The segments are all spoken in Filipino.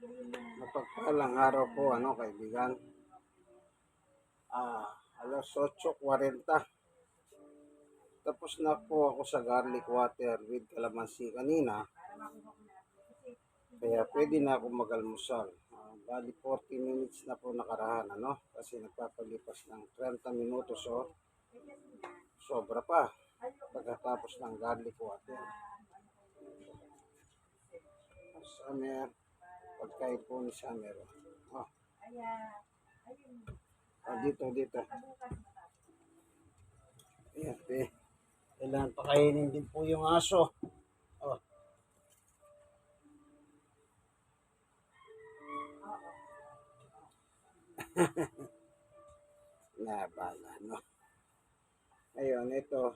Mapagpalang araw po, ano, kaibigan. Ah, alas 8.40. Tapos na po ako sa garlic water with calamansi kanina. Kaya pwede na ako mag-almusal. Ah, bali 40 minutes na po nakarahan, ano? Kasi nagpapalipas ng 30 minutos, oh. Sobra pa. Pagkatapos ng garlic water. Summer, pagkain po ni Summer. Oh. Ah, dito, dito. Ayan, pe. Kailangan pakainin din po yung aso. Oh. Nabala, no? Ayun, ito.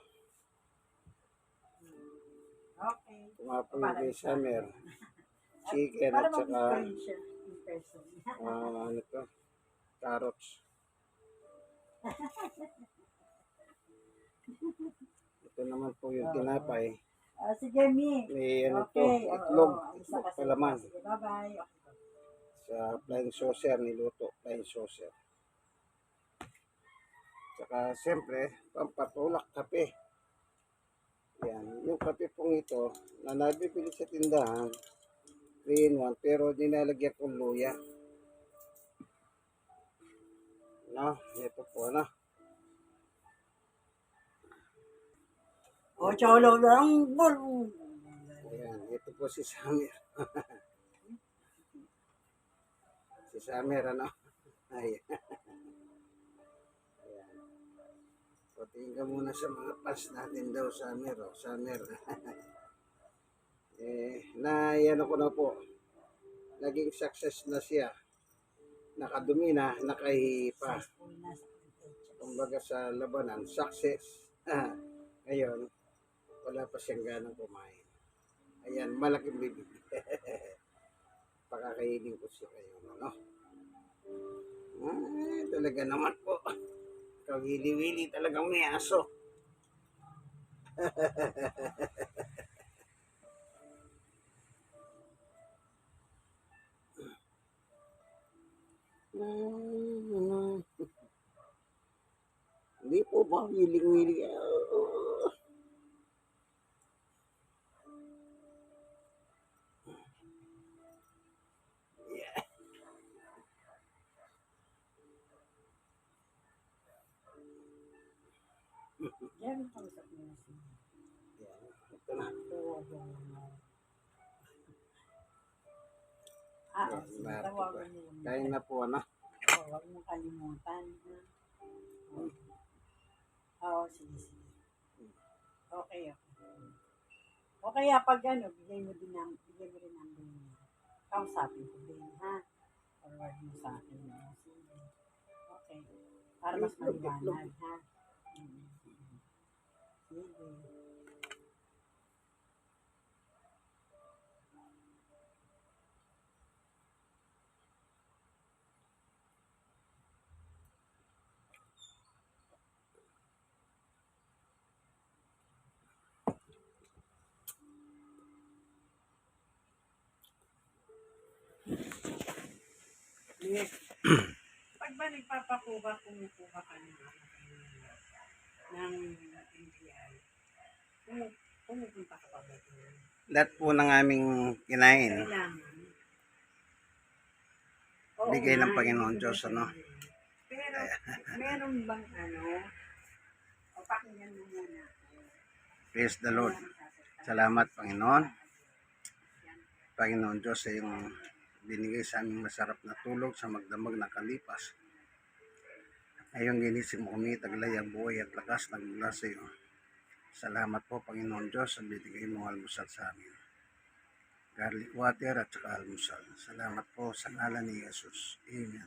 Okay. Tumapoy kay Summer. Chicken at saka ah, ano to? Carrots. Ito naman po yung tinapay. Ah, sige, Mi. May ano to, Okay. itlog. Isa itlog kasi. palaman. Sige, bye-bye. Sa flying saucer, niluto, flying saucer. Tsaka siyempre, pampatulak kape. Yan, yung kape pong ito, na nabibili sa tindahan, 3 in 1, pero dinalagyan kong luya. No, ito po na. O, cholo lang. Bul. Ayan, ito po si Samir. si Samir, ano? Ayan. Patingin ka muna sa mga fans natin daw, Samir. Oh. Samir. eh, na, yan ako na po. Naging success na siya. Nakadumi na, nakahihi pa. Successful na sa contagious. Kumbaga sa labanan, success. Ngayon, wala pa siyang ganang kumain. Ayan, malaking bibig. Pakakainin ko siya kayo, ano? Ah, talaga naman po. Kawili-wili talagang may aso. Ba wiling-wili? Ah. Yeah. Yan ang niya na si Yan. Ito na. Mo. Ah, sige, tawagan mo na po, ano? Oh, huwag mong kalimutan. Ha? Oh. Oo, sige, sige. Okay, okay. Okay, ah, pag ano, bigay mo din ng, bigay mo rin number niya. Kausapin ko din, ha? Forward mo sa akin. Sige. Okay. Para mas maliwanag, ha? Mm, mm. Sige. Yes. Pag ba nagpapakuha, kumukuha ka ng ng kumu- pumupunta ka pa ba doon? Lahat po ng aming kinain. Kailangan. Oo Bigay ng Panginoon Diyos, ano? Pero, meron bang ano, o pakinggan mo muna. Praise the Lord. Salamat, Panginoon. Panginoon Diyos sa iyong binigay sa aming masarap na tulog sa magdamag na kalipas. Ngayong ginising mo kami, taglay ang buhay at lakas nagmula sa iyo. Salamat po, Panginoon Diyos, sa binigay mong almusal sa amin. Garlic water at saka almusal. Salamat po sa ngalan ni Jesus. Amen.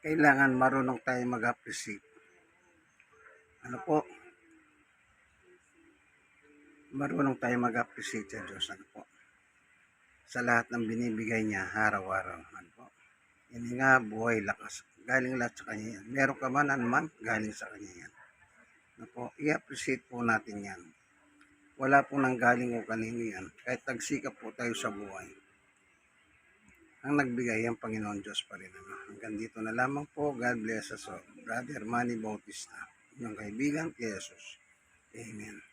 Kailangan marunong tayo mag-appreciate. Ano po? Marunong tayo mag-appreciate sa Diyos. Ano po? Sa lahat ng binibigay niya araw-araw. Ano po? Hindi nga buhay lakas. Galing lahat sa kanya yan. Meron ka man anuman, galing sa kanya yan. Ano? I-appreciate po natin yan. Wala po nang galing o kanino yan. Kahit tagsikap po tayo sa buhay. ang nagbigay ang Panginoon Diyos pa rin. Ano. Hanggang dito na lamang po. God bless us all. Brother Manny Bautista, inyong kaibigan kay Jesus. Amen.